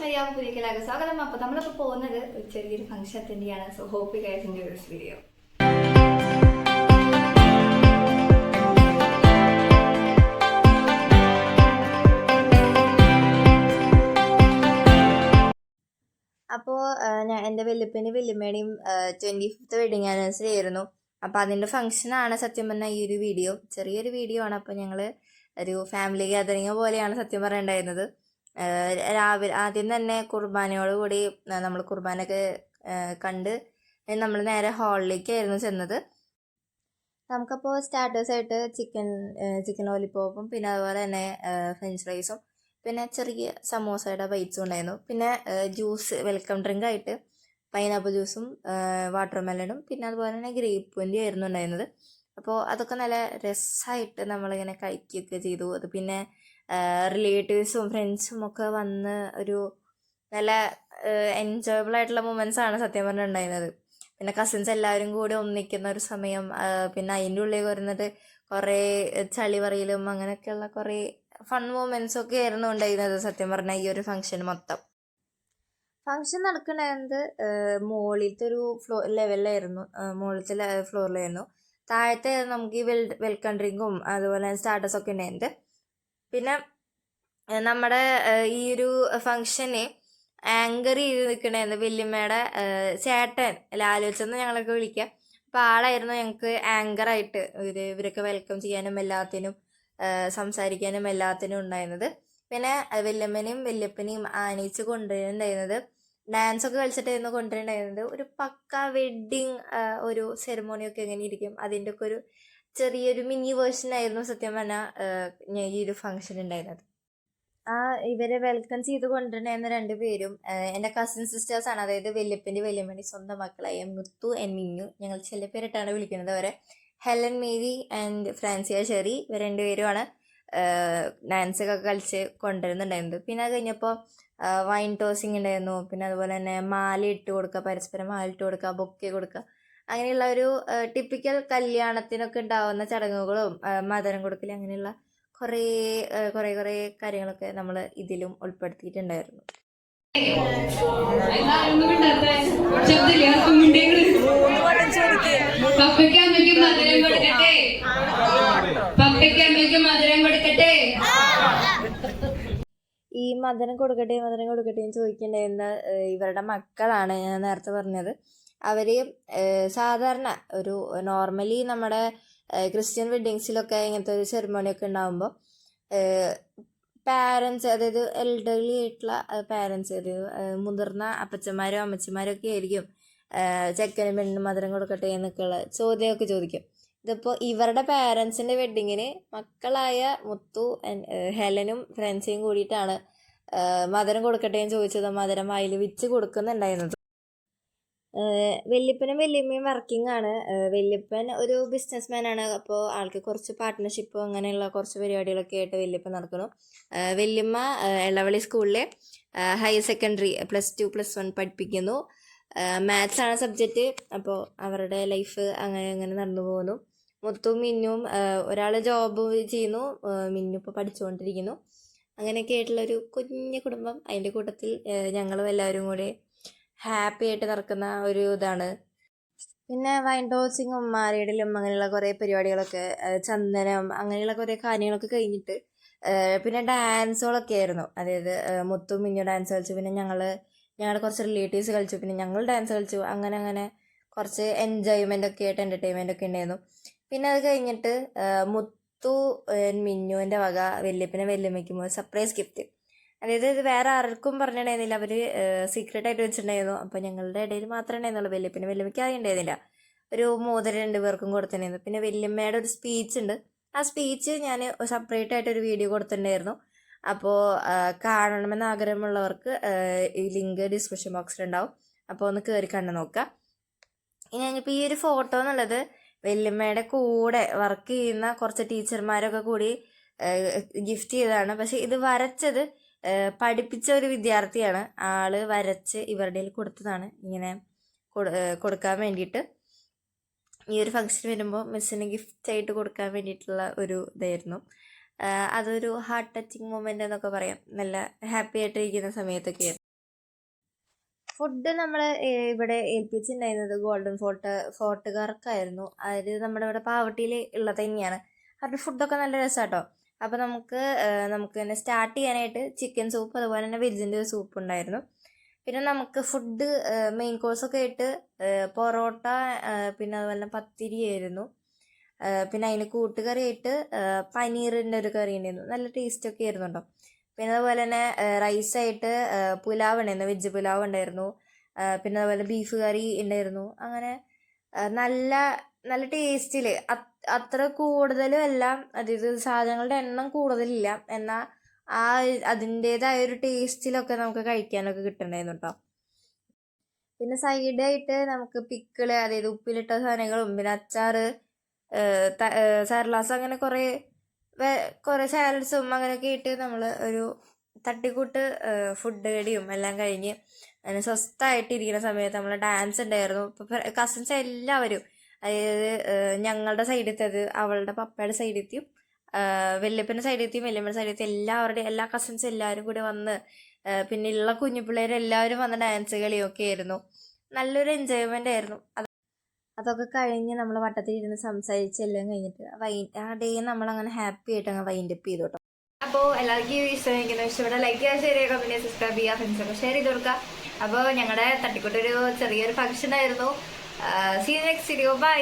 മര്യാദ പുതിയക്കലാകെ സ്വാഗതം അപ്പോൾ നമ്മളിപ്പോൾ പോകുന്നത് ഒരു ചെറിയൊരു ഫംഗ്ഷൻ തന്നെയാണ് സോ ഹോപ്പ് യു ഒരു വീഡിയോ അപ്പോ ഞാൻ എന്റെ വെല്ലുപ്പിന്റെ വല്യമ്മയുടെയും ട്വന്റി ഫിഫ്ത്ത് വെഡിങ് ആനിവേഴ്സറി ആയിരുന്നു. അപ്പോൾ അതിന്റെ ഫംഗ്ഷനാണ് സത്യം പറഞ്ഞാൽ ഈ ഒരു വീഡിയോ ചെറിയൊരു വീഡിയോ ആണ്. അപ്പോൾ ഞങ്ങൾ ഒരു ഫാമിലി ഗാദറിങ് പോലെയാണ് സത്യം പറയേണ്ടായിരുന്നത് രാവിലെ ആദ്യം തന്നെ കുർബാനയോട് കൂടി നമ്മൾ കുർബാനയൊക്കെ കണ്ട് നമ്മൾ നേരെ ഹാളിലേക്കായിരുന്നു ചെന്നത്. നമുക്കപ്പോൾ സ്റ്റാർട്ടേഴ്സായിട്ട് ചിക്കൻ ചിക്കൻ ലോലിപ്പോപ്പും പിന്നെ അതുപോലെ തന്നെ ഫ്രഞ്ച് ഫ്രൈസും പിന്നെ ചെറിയ സമോസയുടെ ബൈറ്റ്സും ഉണ്ടായിരുന്നു. പിന്നെ ജ്യൂസ് വെൽക്കം ഡ്രിങ്ക് ആയിട്ട് പൈനാപ്പിൾ ജ്യൂസും വാട്ടർ മെലണും പിന്നെ അതുപോലെ തന്നെ ഗ്രേപ്പ് വെന്റി ആയിരുന്നു ഉണ്ടായിരുന്നത്. അപ്പോൾ അതൊക്കെ നല്ല രസമായിട്ട് നമ്മളിങ്ങനെ കഴിക്കുകയൊക്കെ ചെയ്തു. അത് പിന്നെ റിലേറ്റീവ്സും ഫ്രണ്ട്സും ഒക്കെ വന്ന് ഒരു നല്ല എൻജോയബിൾ ആയിട്ടുള്ള മൊമെന്റ്സ് ആണ് സത്യം പറഞ്ഞിട്ടുണ്ടായിരുന്നത് പിന്നെ കസിൻസ് എല്ലാവരും കൂടി ഒന്നിക്കുന്ന ഒരു സമയം പിന്നെ അതിന്റെ ഉള്ളിൽ വരുന്നത് കുറേ ചളി പറയലും അങ്ങനെയൊക്കെയുള്ള കുറേ ഫൺ മൂമെന്റ്സ് ഒക്കെ ആയിരുന്നു ഉണ്ടായിരുന്നത് സത്യം പറഞ്ഞാൽ ഈ ഒരു ഫംഗ്ഷൻ മൊത്തം. ഫംഗ്ഷൻ നടക്കുന്നത് മുകളിലത്തെ ഒരു ഫ്ലോ ലെവലിലായിരുന്നു മുകളിലത്തെ ഫ്ലോറിലായിരുന്നു താഴത്തെ നമുക്ക് ഈ വെൽ വെൽക്കം ഡ്രിങ്കും അതുപോലെ സ്റ്റാർട്ടേഴ്സ് ഒക്കെ ഉണ്ടായിരുന്നത്. പിന്നെ നമ്മുടെ ഈ ഒരു ഫംഗ്ഷന് ആങ്കർ ചെയ്ത് നിൽക്കണേന്ന് വല്യമ്മയുടെ ചേട്ടൻ ലാലോച്ചെന്ന് ഞങ്ങളൊക്കെ വിളിക്കുക അപ്പോൾ ആളായിരുന്നു ഞങ്ങൾക്ക് ആങ്കറായിട്ട് ഇവർ ഇവരൊക്കെ വെൽക്കം ചെയ്യാനും എല്ലാത്തിനും സംസാരിക്കാനും എല്ലാത്തിനും ഉണ്ടായിരുന്നത്. പിന്നെ വല്യമ്മനെയും വല്യപ്പനെയും ആനയിച്ച് കൊണ്ടുവരുന്നുണ്ടായിരുന്നത്. ഡാൻസ് ഒക്കെ കളിച്ചിട്ടായിരുന്നു കൊണ്ടുവരുന്നുണ്ടായിരുന്നത്. ഒരു പക്ക വെഡ്ഡിങ് ഒരു സെറമോണി ഒക്കെ എങ്ങനെ ഇരിക്കും അതിന്റെ ഒക്കെ ഒരു ചെറിയൊരു മിനി വേർഷൻ ആയിരുന്നു സത്യം പറഞ്ഞാൽ ഈ ഒരു ഫംഗ്ഷൻ ഉണ്ടായിരുന്നത് ആ ഇവരെ വെൽക്കം ചെയ്ത് കൊണ്ടുവരുന്ന രണ്ടുപേരും എന്റെ കസിൻ സിസ്റ്റേഴ്സ് ആണ്. അതായത് വല്യപ്പന്റെ വല്യമ്മണി സ്വന്തം മക്കളായ മുത്തു ആൻഡ് മിന്നു. ഞങ്ങൾ ചില പേരിട്ടാണ് വിളിക്കുന്നത് അവരെ. Helen Mary and Francia Sherry ഇവർ രണ്ടുപേരുമാണ് ഡാൻസ് ഒക്കെ കളിച്ച് കൊണ്ടുവരുന്നുണ്ടായിരുന്നത്. പിന്നെ അത് കഴിഞ്ഞപ്പോൾ വൈൻ ടോസിങ് ഉണ്ടായിരുന്നു പിന്നെ അതുപോലെ തന്നെ മാല ഇട്ട് കൊടുക്കുക പരസ്പരം മാല ഇട്ട് കൊടുക്കുക ബൊക്കെ കൊടുക്കുക അങ്ങനെയുള്ള ഒരു ടിപ്പിക്കൽ കല്യാണത്തിനൊക്കെ ഉണ്ടാവുന്ന ചടങ്ങുകളും മധുരം കൊടുക്കൽ അങ്ങനെയുള്ള കുറേ കുറേ കുറേ കാര്യങ്ങളൊക്കെ നമ്മൾ ഇതിലും ഉൾപ്പെടുത്തിയിട്ടുണ്ടായിരുന്നു. പപ്പയ്ക്ക് അമ്മയ്ക്ക് മധുരം കൊടുക്കട്ടെ? പപ്പയ്ക്ക് അമ്മയ്ക്ക് മധുരം കൊടുക്കട്ടെ? ഈ മദനം കൊടുക്കട്ടെ മദനം കൊടുക്കട്ടെ എന്ന് ചോദിക്കേണ്ടിയിരുന്ന ഇവരുടെ മക്കളാണ് ഞാൻ നേരത്തെ പറഞ്ഞത്. അവർ സാധാരണ ഒരു നോർമലി നമ്മുടെ ക്രിസ്ത്യൻ വെഡ്ഡിങ്സിലൊക്കെ ഇങ്ങനത്തെ ഒരു സെറിമോണി ഒക്കെ ഉണ്ടാകുമ്പോൾ പാരൻസ് അതായത് എൽഡർലി ആയിട്ടുള്ള പാരൻസ് അതായത് മുതിർന്ന അപ്പച്ചന്മാരോ അമ്മച്ചന്മാരോ ഒക്കെ ആയിരിക്കും ചെക്കനും പെണ്ണിനും മധുരം കൊടുക്കട്ടെ എന്നൊക്കെയുള്ള ചോദ്യമൊക്കെ ചോദിക്കും. ഇതിപ്പോൾ ഇവരുടെ പാരൻസിന്റെ വെഡ്ഡിങ്ങിന് മക്കളായ മുത്തു ഹെലനും ഫ്രണ്ട്സിയും കൂടിയിട്ടാണ് മധുരം കൊടുക്കട്ടെ എന്ന് ചോദിച്ചത് മധുരം വായിൽ വിച്ച് കൊടുക്കുന്നുണ്ടായിരുന്നത്. വല്യപ്പനും വല്യമ്മയും വർക്കിംഗ് ആണ്. വല്യപ്പൻ ഒരു ബിസിനസ്മാൻ ആണ്. അപ്പോൾ ആൾക്ക് കുറച്ച് പാർട്ട്ണർഷിപ്പ് അങ്ങനെയുള്ള കുറച്ച് പരിപാടികളൊക്കെ ആയിട്ട് വല്യപ്പൻ നടക്കുന്നു വല്യമ്മ എളവളി സ്കൂളിലെ higher secondary plus two plus one പഠിപ്പിക്കുന്നു. മാത്സ് ആണ് സബ്ജക്റ്റ് അപ്പോൾ അവരുടെ ലൈഫ് അങ്ങനെ അങ്ങനെ നടന്നു പോകുന്നു. മുത്തും മിന്നും ഒരാൾ ജോബ് ചെയ്യുന്നു. മിന്നു ഇപ്പോൾ പഠിച്ചുകൊണ്ടിരിക്കുന്നു. അങ്ങനെയൊക്കെ ആയിട്ടുള്ളൊരു കുഞ്ഞു കുടുംബം. അതിന്റെ കൂട്ടത്തിൽ ഞങ്ങളും എല്ലാവരും കൂടെ ഹാപ്പി ആയിട്ട് നടക്കുന്ന ഒരു ഇതാണ്. പിന്നെ വൈൻഡോസിങ്ങും മാറിയിടലും അങ്ങനെയുള്ള കുറേ പരിപാടികളൊക്കെ ചന്ദനം അങ്ങനെയുള്ള കുറേ കാര്യങ്ങളൊക്കെ കഴിഞ്ഞിട്ട് പിന്നെ ഡാൻസുകളൊക്കെ ആയിരുന്നു. അതായത് മുത്തും മിന്നു ഡാൻസ് കളിച്ചു. പിന്നെ ഞങ്ങൾ ഞങ്ങളുടെ കുറച്ച് റിലേറ്റീവ്സ് കളിച്ചു. പിന്നെ ഞങ്ങൾ ഡാൻസ് കളിച്ചു. അങ്ങനെ അങ്ങനെ കുറച്ച് എൻജോയ്മെന്റ് ഒക്കെ ആയിട്ട് എന്റർടൈൻമെന്റ് ഒക്കെ ഉണ്ടായിരുന്നു. പിന്നെ അത് കഴിഞ്ഞിട്ട് മുത്തു മിന്നുവിന്റെ വക വല്യപ്പനെ വല്യമ്മയ്ക്കും സർപ്രൈസ് ഗിഫ്റ്റ് അതായത് ഇത് വേറെ ആർക്കും പറഞ്ഞിട്ടുണ്ടായിരുന്നില്ല. അവർ സീക്രട്ട് ആയിട്ട് വെച്ചിട്ടുണ്ടായിരുന്നു. അപ്പോൾ ഞങ്ങളുടെ ഇടയിൽ മാത്രമേ ഉണ്ടായിരുന്നുള്ളൂ വല്യപ്പന് വല്യമ്മയ്ക്ക് ആയി ഉണ്ടായിരുന്നില്ല. ഒരു മോതിരം രണ്ട് പേർക്കും കൊടുത്തിട്ടുണ്ടായിരുന്നു. പിന്നെ വല്യമ്മയുടെ ഒരു സ്പീച്ച് ഉണ്ട്. ആ സ്പീച്ച് ഞാൻ സെപ്പറേറ്റ് ആയിട്ട് ഒരു വീഡിയോ കൊടുത്തിട്ടുണ്ടായിരുന്നു. അപ്പോൾ കാണണമെന്ന് ആഗ്രഹമുള്ളവർക്ക് ഈ ലിങ്ക് ഡിസ്ക്രിപ്ഷൻ ബോക്സിലുണ്ടാവും അപ്പോൾ ഒന്ന് കയറി കണ്ടു നോക്കാം ഇനി ഞാനിപ്പോൾ ഈ ഒരു ഫോട്ടോ എന്നുള്ളത് വല്യമ്മയുടെ കൂടെ വർക്ക് ചെയ്യുന്ന കുറച്ച് ടീച്ചർമാരൊക്കെ കൂടി ഗിഫ്റ്റ് ചെയ്തതാണ്. പക്ഷേ ഇത് വരച്ചത് പഠിപ്പിച്ച ഒരു വിദ്യാർത്ഥിയാണ്. ആൾ വരച്ച് ഇവരുടെ കൊടുത്തതാണ്. ഇങ്ങനെ കൊടുക്കാൻ വേണ്ടിയിട്ട്. ഈ ഒരു ഫംഗ്ഷൻ വരുമ്പോൾ മിസ്സിന് ഗിഫ്റ്റ് ആയിട്ട് കൊടുക്കാൻ വേണ്ടിയിട്ടുള്ള ഒരു ഇതായിരുന്നു. അതൊരു ഹാർട്ട് ടച്ചിങ് മൊമെന്റ് എന്നൊക്കെ പറയാം. നല്ല ഹാപ്പി ആയിട്ടിരിക്കുന്ന സമയത്തൊക്കെ ഫുഡ് നമ്മൾ ഇവിടെ ഏൽപ്പിച്ചിട്ടുണ്ടായിരുന്നത് ഗോൾഡൻ ഫോർട്ട് ഫോർട്ടുകാർക്കായിരുന്നു അതായത് നമ്മുടെ ഇവിടെ പാവട്ടിയിൽ ഉള്ളത് തന്നെയാണ്. അവരുടെ ഫുഡൊക്കെ നല്ല രസമാട്ടോ അപ്പോൾ നമുക്ക് നമുക്ക് തന്നെ സ്റ്റാർട്ട് ചെയ്യാനായിട്ട് ചിക്കൻ സൂപ്പ് അതുപോലെ തന്നെ വെജിന്റെ ഒരു സൂപ്പ് ഉണ്ടായിരുന്നു. പിന്നെ നമുക്ക് ഫുഡ് മെയിൻ കോഴ്സൊക്കെ ആയിട്ട് പൊറോട്ട പിന്നെ അതുപോലെ തന്നെ പത്തിരി ആയിരുന്നു. പിന്നെ അതിന് കൂട്ടുകറിയായിട്ട് പനീറിന്റെ ഒരു കറി ഉണ്ടായിരുന്നു. നല്ല ടേസ്റ്റൊക്കെ ആയിരുന്നു കേട്ടോ. പിന്നെ അതുപോലെ തന്നെ റൈസായിട്ട് പുലാവ് ഉണ്ടായിരുന്നു. വെജ് പുലാവ് ഉണ്ടായിരുന്നു. പിന്നെ അതുപോലെ ബീഫ് കറി ഉണ്ടായിരുന്നു. അങ്ങനെ നല്ല നല്ല ടേസ്റ്റിൽ അത്ര കൂടുതലും അല്ല. അതായത് സാധനങ്ങളുടെ എണ്ണം കൂടുതലില്ല. എന്നാൽ ആ അതിന്റെതായ ഒരു ടേസ്റ്റിലൊക്കെ നമുക്ക് കഴിക്കാനൊക്കെ കിട്ടണ്ടായിരുന്നു കേട്ടോ പിന്നെ സൈഡായിട്ട് നമുക്ക് പിക്കിൾ അതായത് ഉപ്പിലിട്ട സാധനങ്ങളും പിന്നെ അച്ചാറ് സർലാസ് അങ്ങനെ കുറേ കുറേ സാലഡ്സും അങ്ങനെയൊക്കെ ഇട്ട് നമ്മൾ ഒരു തട്ടിക്കൂട്ട് ഫുഡ് കടിയും എല്ലാം കഴിഞ്ഞ് അങ്ങനെ സ്വസ്ഥമായിട്ടിരിക്കുന്ന സമയത്ത് നമ്മൾ ഡാൻസ് ഉണ്ടായിരുന്നു. കസിൻസ് എല്ലാവരും അതായത് ഞങ്ങളുടെ സൈഡിലത്തേത് അവളുടെ പപ്പയുടെ സൈഡിലത്തെയും വല്യപ്പന്റെ സൈഡിലത്തെയും വല്യമ്മയുടെ സൈഡിലത്തെയും എല്ലാവരുടെയും എല്ലാ കസിൻസ് എല്ലാവരും കൂടി വന്ന് പിന്നെ ഉള്ള കുഞ്ഞു പിള്ളേരെല്ലാവരും വന്ന് ഡാൻസ് കളിയൊക്കെ ആയിരുന്നു. നല്ലൊരു എൻജോയ്മെന്റ് ആയിരുന്നു. അത് അതൊക്കെ കഴിഞ്ഞ് നമ്മൾ വട്ടത്തിലിരുന്ന് സംസാരിച്ച് എല്ലാം കഴിഞ്ഞിട്ട് വൈ ആ ഡേ നമ്മളങ്ങനെ ഹാപ്പി ആയിട്ട് അങ്ങ് വൈൻഡ് അപ്പ് ചെയ്തു കേട്ടോ. അപ്പോൾ എല്ലാവർക്കും ഇഷ്ടമായിരിക്കുന്നു ഇഷ്ടപ്പെട്ട ലൈക്ക് ചെയ്യുക ഷെയർ ചെയ്യുക പിന്നെ സബ്സ്ക്രൈബ് ചെയ്യുക ഫ്രണ്ട്സൊക്കെ ഷെയർ ചെയ്ത് കൊടുക്കുക. അപ്പോൾ ഞങ്ങളുടെ തട്ടിക്കൂട്ടൊരു ചെറിയൊരു ഫംഗ്ഷൻ ആയിരുന്നു. See next video bye